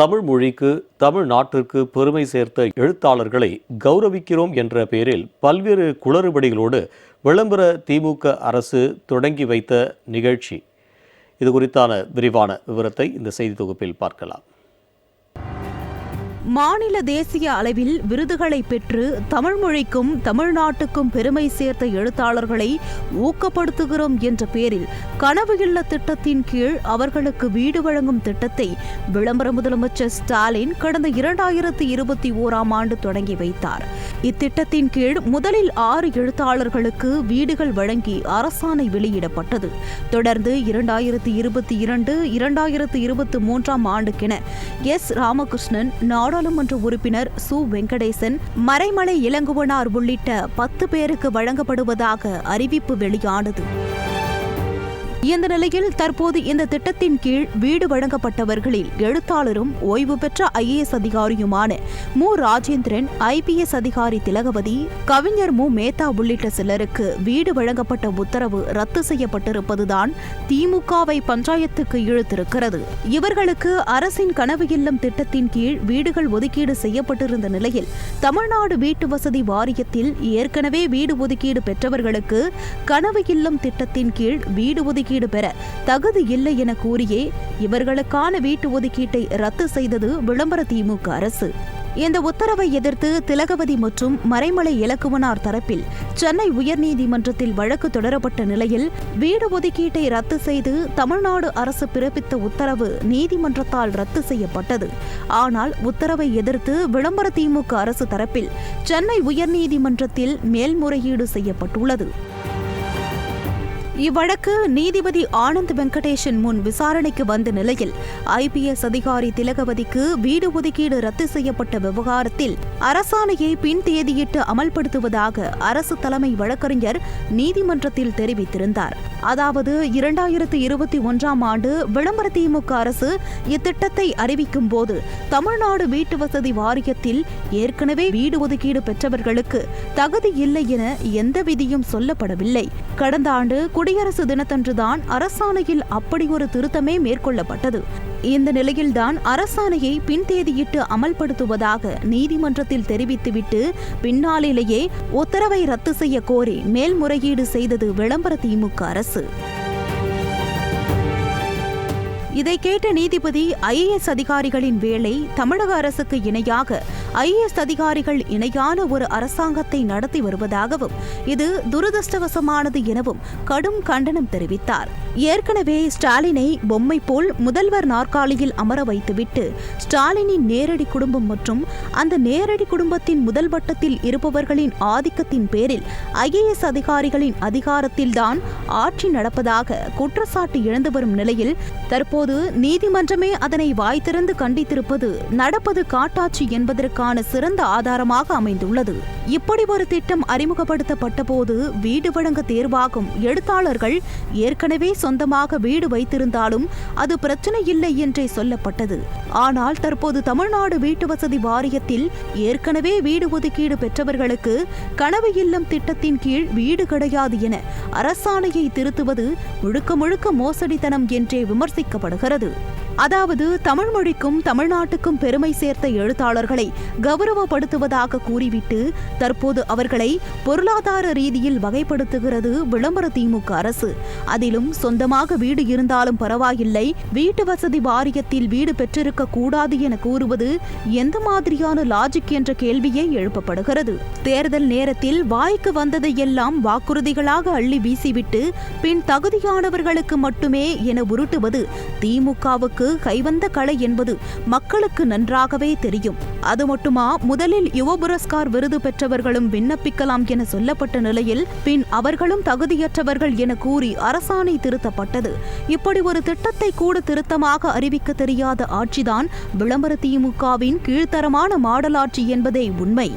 தமிழ் மொழிக்கு தமிழ் நாட்டிற்கு பெருமை சேர்த்த எழுத்தாளர்களை கௌரவிக்கிறோம் என்ற பெயரில் பல்வேறு குளறுபடிகளோடு விளம்பர திமுக அரசு தொடங்கி வைத்த நிகழ்ச்சி. இது குறித்தான விரிவான விவரத்தை இந்த செய்தி தொகுப்பில் பார்க்கலாம். மாநில தேசிய அளவில் விருதுகளை பெற்று தமிழ் மொழிக்கும் தமிழ்நாட்டுக்கும் பெருமை சேர்த்த எழுத்தாளர்களை ஊக்கப்படுத்துகிறோம் என்ற பெயரில் கனவு இல்ல திட்டத்தின் கீழ் அவர்களுக்கு வீடு வழங்கும் திட்டத்தை விளம்பர முதலமைச்சர் ஸ்டாலின் கடந்த இரண்டாயிரத்தி இருபத்தி ஓராம் ஆண்டு தொடங்கி வைத்தார். இத்திட்டத்தின் கீழ் முதலில் ஆறு எழுத்தாளர்களுக்கு வீடுகள் வழங்கி அரசாணை வெளியிடப்பட்டது. தொடர்ந்து இரண்டாயிரத்தி இருபத்தி இரண்டு இரண்டாயிரத்தி இருபத்தி மூன்றாம் ஆண்டுக்கென எஸ். ராமகிருஷ்ணன் நாடாளுமன்ற உறுப்பினர் சு. வெங்கடேசன் மறைமலை இளங்குவனார் உள்ளிட்ட பத்து பேருக்கு வழங்கப்படுவதாக அறிவிப்பு வெளியானது. இந்த நிலையில் தற்போது இந்த திட்டத்தின் கீழ் வீடு வழங்கப்பட்டவர்களில் எழுத்தாளரும் ஓய்வு பெற்ற ஐஏஎஸ் அதிகாரியுமான மு. ராஜேந்திரன் ஐபிஎஸ் அதிகாரி திலகவதி கவிஞர் மு. மேத்தா உள்ளிட்ட சிலருக்கு வீடு வழங்கப்பட்ட உத்தரவு ரத்து செய்யப்பட்டிருப்பதுதான் திமுகவை பஞ்சாயத்துக்கு இழுத்திருக்கிறது. இவர்களுக்கு அரசின் கனவு இல்லம் திட்டத்தின் கீழ் வீடுகள் ஒதுக்கீடு செய்யப்பட்டிருந்த நிலையில் தமிழ்நாடு வீட்டு வசதி வாரியத்தில் ஏற்கனவே வீடு ஒதுக்கீடு பெற்றவர்களுக்கு கனவு இல்லம் திட்டத்தின் கீழ் வீடு ஒதுக்கீடு பெற தகுதி இல்லை என கூறியே இவர்களுக்கான வீட்டு ஒதுக்கீட்டை ரத்து செய்தது விளம்பர திமுக அரசு. இந்த உத்தரவை எதிர்த்து திலகவதி மற்றும் மறைமலை இலக்குவனார் தரப்பில் சென்னை உயர்நீதிமன்றத்தில் வழக்கு தொடரப்பட்ட நிலையில் வீடு ஒதுக்கீட்டை ரத்து செய்து தமிழ்நாடு அரசு பிறப்பித்த உத்தரவு நீதிமன்றத்தால் ரத்து செய்யப்பட்டது. ஆனால் உத்தரவை எதிர்த்து விளம்பர திமுக அரசு தரப்பில் சென்னை உயர்நீதிமன்றத்தில் மேல்முறையீடு செய்யப்பட்டுள்ளது. இவ்வழக்கு நீதிபதி ஆனந்த் வெங்கடேஷன் முன் விசாரணைக்கு வந்த நிலையில் ஐபிஎஸ் அதிகாரி திலகவதிக்கு வீடு ஒதுக்கீடு ரத்து செய்யப்பட்ட விவகாரத்தில் அரசாணையை பின் தேதியிட்டு அமல்படுத்துவதாக அரசு தலைமை வழக்கறிஞர் நீதிமன்றத்தில் தெரிவித்திருந்தார். அதாவது இரண்டாயிரத்து இருபத்தி ஒன்றாம் ஆண்டு விளம்பர திமுக அரசு இத்திட்டத்தை அறிவிக்கும் போது தமிழ்நாடு வீட்டு வசதி வாரியத்தில் ஏற்கனவே வீடு ஒதுக்கீடு பெற்றவர்களுக்கு தகுதி இல்லை என எந்த விதியும் சொல்லப்படவில்லை. கடந்த ஆண்டு குடியரசு தினத்தன்றுதான் அரசாணையில் அப்படி ஒரு திருத்தமே மேற்கொள்ளப்பட்டது. இந்த நிலையில்தான் அரசாணையை பின்தேதியிட்டு அமல்படுத்துவதாக நீதிமன்றத்தில் தெரிவித்துவிட்டு பின்னாளிலேயே உத்தரவை ரத்து செய்ய கோரி மேல்முறையீடு செய்தது விளம்பர திமுக அரசு. இதை கேட்ட நீதிபதி ஐஏஎஸ் அதிகாரிகளின் வேலை தமிழக அரசுக்கு இணையாக ஐஏஎஸ் அதிகாரிகள் இணையான ஒரு அரசாங்கத்தை நடத்தி வருவதாகவும் இது துரதிருஷ்டவசமானது எனவும் கடும் கண்டனம் தெரிவித்தார். ஏற்கனவே ஸ்டாலினை பொம்மை போல் முதல்வர் நாற்காலியில் அமர வைத்துவிட்டு ஸ்டாலினின் நேரடி குடும்பம் மற்றும் அந்த நேரடி குடும்பத்தின் முதல் வட்டத்தில் இருப்பவர்களின் ஆதிக்கத்தின் பேரில் ஐஏஎஸ் அதிகாரிகளின் அதிகாரத்தில்தான் ஆட்சி நடப்பதாக குற்றச்சாட்டு எழுந்து வரும் நிலையில் தற்போது நீதிமன்றமே அதனை வாய் திறந்து கண்டித்திருப்பது நடப்பது காட்டாட்சி என்பதற்கான சிறந்த ஆதாரமாக அமைந்துள்ளது. இப்படி ஒரு திட்டம் அறிமுகப்படுத்தப்பட்ட போது வீடு வழங்க தேர்வாகும் எழுத்தாளர்கள் ஏற்கனவே சொந்தமாக வீடு வைத்திருந்தாலும் அது பிரச்சனை இல்லை என்றே சொல்லப்பட்டது. ஆனால் தற்போது தமிழ்நாடு வீட்டு வசதி வாரியத்தில் ஏற்கனவே வீடு ஒதுக்கீடு பெற்றவர்களுக்கு கனவு இல்லம் திட்டத்தின் கீழ் வீடு கிடையாது என அரசாணையை திருத்துவது முழுக்க முழுக்க மோசடித்தனம் என்றே கூறப்படுகிறது அதாவது தமிழ் மொழிக்கும் தமிழ்நாட்டுக்கும் பெருமை சேர்த்த எழுத்தாளர்களை கௌரவப்படுத்துவதாக கூறிவிட்டு தற்போது அவர்களை பொருளாதார ரீதியில் வகைப்படுத்துகிறது விளம்பர திமுக அரசு. அதிலும் சொந்தமாக வீடு இருந்தாலும் பரவாயில்லை வீட்டு வசதி வாரியத்தில் வீடு பெற்றிருக்க கூடாது என கூறுவது எந்த மாதிரியான லாஜிக் என்ற கேள்வியே எழுப்பப்படுகிறது. தேர்தல் நேரத்தில் வாய்க்கு வந்ததையெல்லாம் வாக்குறுதிகளாக அள்ளி வீசிவிட்டு பின் தகுதியானவர்களுக்கு மட்டுமே என உருட்டுவது திமுகவுக்கு கைவந்த கலை என்பது மக்களுக்கு நன்றாகவே தெரியும். அது மட்டுமா முதலில் யுவ புரஸ்கார் விருது பெற்றவர்களும் விண்ணப்பிக்கலாம் என சொல்லப்பட்ட நிலையில் பின் அவர்களும் தகுதியற்றவர்கள் என கூறி அரசாணை திருத்தப்பட்டது. இப்படி ஒரு திட்டத்தை கூட திருத்தமாக அறிவிக்க தெரியாத ஆட்சிதான் விளம்பர திமுகவின் கீழ்த்தரமான மாடலாட்சி என்பதே உண்மை.